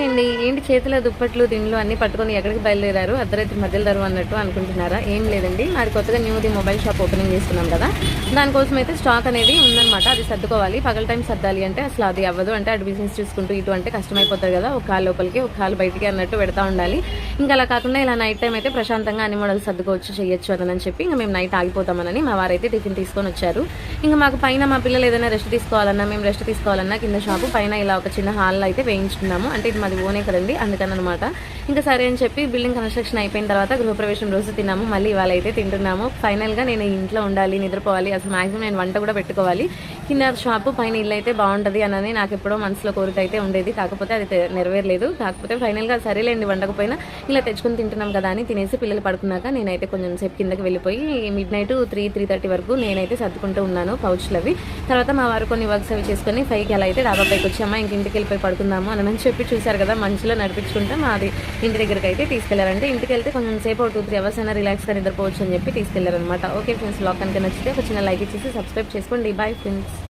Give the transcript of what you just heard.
Hi అండి ఏంటి చేతిలో దుప్పట్లు దిండ్లు అన్ని పట్టుకొని ఎక్కడికి బయలుదేరారు? అర్ధరాత్రి మధ్యలో అన్నట్టు అనుకుంటున్నారా? ఏం లేదండి. మాది కొత్తగా న్యూది మొబైల్ షాప్ ఓపెనింగ్ చేస్తున్నాం కదా. దానికోసం అయితే స్టాక్ అనేది ఉందన్నమాట. అది సర్దుకోవాలి. పగల టైం సర్దాలి అంటే అసలు అది అవ్వదు. అంటే అటు బిజినెస్ చూసుకుంటూ ఇటు అంటే కష్టమైపోతుంది కదా. ఒక కాలు లోపలికి ఒక కాలు బయటికి అన్నట్టు పెడతా ఉండాలి. ఇంకా అలా కాకుండా ఇలా నైట్ టైం అయితే ప్రశాంతంగా అన్ని మోడల్స్ సర్దుకోవచ్చు చేయొచ్చు అని చెప్పి ఇంకా మేము నైట్ ఆగిపోతామని మా వారైతే టిఫిన్ తీసుకొని వచ్చారు. ఇంకా మాకు పైన మా పిల్లలు ఏదైనా రెస్ట్ తీసుకోవాలన్నా మేము రెస్ట్ తీసుకోవాలన్నా కింద షాపు పైన ఇలా ఒక చిన్న హాల్లో అయితే వేయించుకున్నాము. అంటే ఇది మాది ఓనే కదండి అందుకని అనమాట ఇంకా సరే అని చెప్పి బిల్డింగ్ కన్స్ట్రక్షన్ అయిపోయిన తర్వాత గృహప్రవేశం రోజు తిన్నాము. మళ్ళీ ఇవాళ అయితే తింటున్నాము. ఫైనల్గా నేను ఇంట్లో ఉండాలి నిద్రపోవాలి. అసలు మాక్సిమం నేను వంట కూడా పెట్టుకోవాలి. కింద షాపు పైన ఇల్లు అయితే బాగుంటుంది అని నాకు ఎప్పుడో మనసులో కోరిక అయితే ఉండేది. కాకపోతే అది నెరవేరలేదు. కాకపోతే ఫైనల్గా సరేలేండి వండకపోయినా ఇలా తెచ్చుకొని తింటున్నాం కదా అని తినేసి పిల్లలు పడుకున్నాక నేనైతే కొంచెం సేపు కిందకి వెళ్ళిపోయి midnight three three thirty వరకు నేనైతే సర్దుకుంటూ ఉన్నాను పౌచ్లు అవి తర్వాత మా వారు కొన్ని వర్క్స్ అవి చేసుకొని ఫైవ్కి అలా అయితే డాబా పైకి వచ్చామా ఇంక ఇంటికి వెళ్ళిపోయి పడుకుందాము అని చెప్పి చూసాను చూశారు కదా మంచిలో నడిపించుకుంటే మాది ఇంటి దగ్గరికి అయితే తీసుకెళ్ళారంటే ఇంటికి వెళ్తే కొంచెం సేపు ఒక టూ త్రీ అవర్స్ అయినా రిలాక్స్గా నిద్రపోవచ్చు అని చెప్పి తీసుకెళ్ళారనమాట ఓకే ఫ్రెండ్స్ బ్లాగ్ కనుక నచ్చితే ఒక చిన్న లైక్ ఇచ్చేసి సబ్స్క్రైబ్ చేసుకోండి. Bye friends